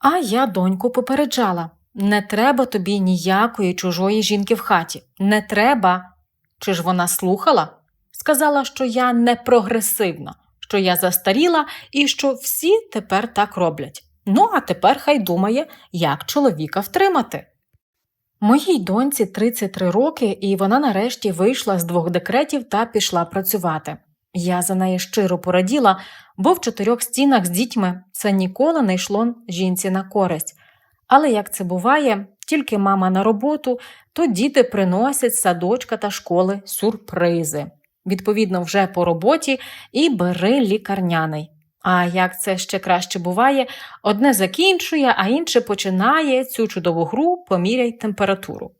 А я доньку попереджала не треба тобі ніякої чужої жінки в хаті. Не треба. Чи ж вона слухала? Сказала, що я не прогресивна, що я застаріла і що всі тепер так роблять. Ну, а тепер хай думає, як чоловіка втримати. Моїй доньці 33 роки, і вона нарешті вийшла з двох декретів та пішла працювати. Я за неї щиро пораділа, бо в чотирьох стінах з дітьми це ніколи не йшло жінці на користь. Але як це буває, тільки мама на роботу, то діти приносять садочка та школи сюрпризи. Відповідно, вже по роботі і бери лікарняний. А як це ще краще буває, одне закінчує, а інше починає цю чудову гру поміряй температуру.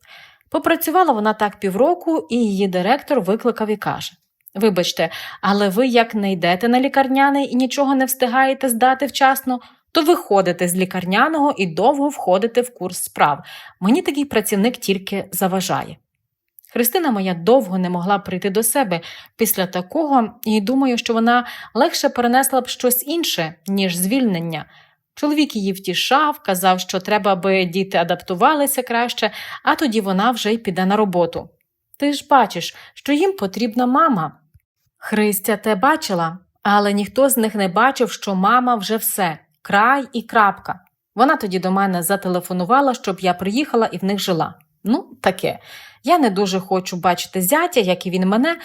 Попрацювала вона так півроку, і її директор викликав і каже: Вибачте, але ви як не йдете на лікарняний і нічого не встигаєте здати вчасно, то виходите з лікарняного і довго входите в курс справ. Мені такий працівник тільки заважає. Христина моя довго не могла прийти до себе після такого, і думаю, що вона легше перенесла б щось інше, ніж звільнення. Чоловік її втішав, казав, що треба, аби діти адаптувалися краще, а тоді вона вже й піде на роботу. Ти ж бачиш, що їм потрібна мама. Христя те бачила, але ніхто з них не бачив, що мама вже все, край і крапка. Вона тоді до мене зателефонувала, щоб я приїхала і в них жила. Ну, таке. Я не дуже хочу бачити зятя, як і він мене,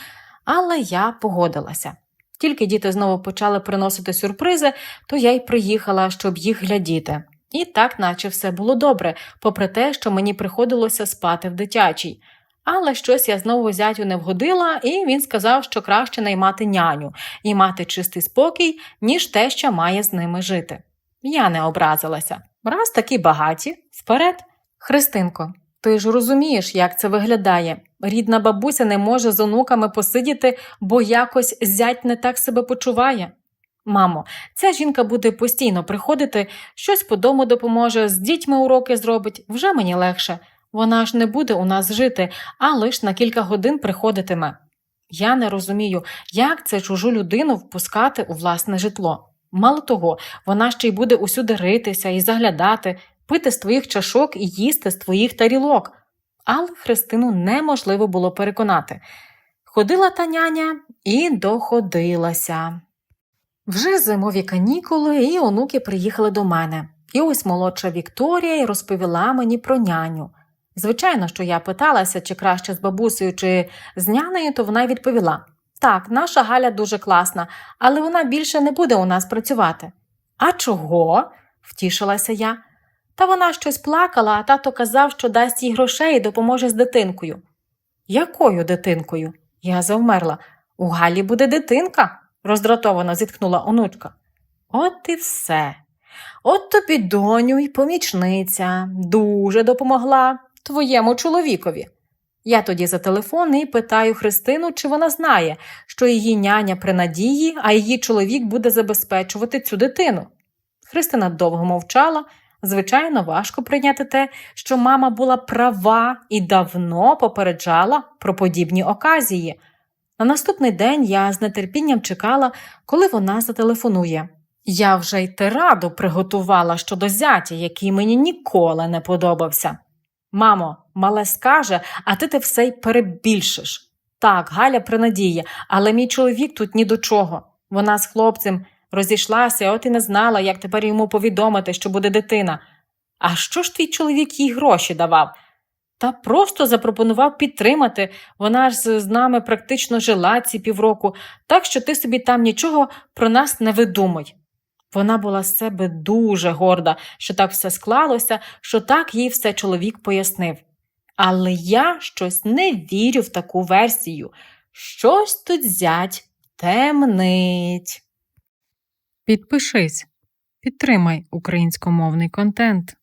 але я погодилася. Тільки діти знову почали приносити сюрпризи, то я й приїхала, щоб їх глядіти. І так, наче все було добре, попри те, що мені приходилося спати в дитячій. Але щось я знову зятю не вгодила, і він сказав, що краще наймати няню і мати чистий спокій, ніж те, що має з ними жити. Я не образилася. Раз такі багаті, вперед. Христинко, ти ж розумієш, як це виглядає. Рідна бабуся не може з онуками посидіти, бо якось зять не так себе почуває. Мамо, ця жінка буде постійно приходити, щось по дому допоможе, з дітьми уроки зробить, вже мені легше. Вона ж не буде у нас жити, а лиш на кілька годин приходитиме. Я не розумію, як це чужу людину впускати у власне житло. Мало того, вона ще й буде усюди ритися і заглядати, пити з твоїх чашок і їсти з твоїх тарілок. Але Христину неможливо було переконати. Ходила та няня і доходилася. Вже зимові канікули, і онуки приїхали до мене. І ось молодша Вікторія розповіла мені про няню. Звичайно, що я питалася, чи краще з бабусею, чи з нянею, то вона відповіла: так, наша Галя дуже класна, але вона більше не буде у нас працювати. А чого? втішилася я. Та вона щось плакала, а тато казав, що дасть їй грошей і допоможе з дитинкою. Якою дитинкою? Я завмерла. У Галі буде дитинка, роздратовано зітхнула онучка. От і все. От тобі, доню, й помічниця, дуже допомогла твоєму чоловікові. Я тоді за телефон і питаю Христину, чи вона знає, що її няня при надії, а її чоловік буде забезпечувати цю дитину. Христина довго мовчала. Звичайно, важко прийняти те, що мама була права і давно попереджала про подібні оказії. На наступний день я з нетерпінням чекала, коли вона зателефонує. Я вже й тираду приготувала щодо зятя, який мені ніколи не подобався. Мамо, мале скаже, а ти те все й перебільшиш. Так, Галя при надії, але мій чоловік тут ні до чого. Вона з хлопцем розійшлася, от і не знала, як тепер йому повідомити, що буде дитина. А що ж твій чоловік їй гроші давав? Та просто запропонував підтримати. Вона ж з нами практично жила ці півроку, так що ти собі там нічого про нас не видумуй. Вона була з себе дуже горда, що так все склалося, що так їй все чоловік пояснив. Але я щось не вірю в таку версію. Щось тут зять темнить. Підпишись, підтримай українськомовний контент.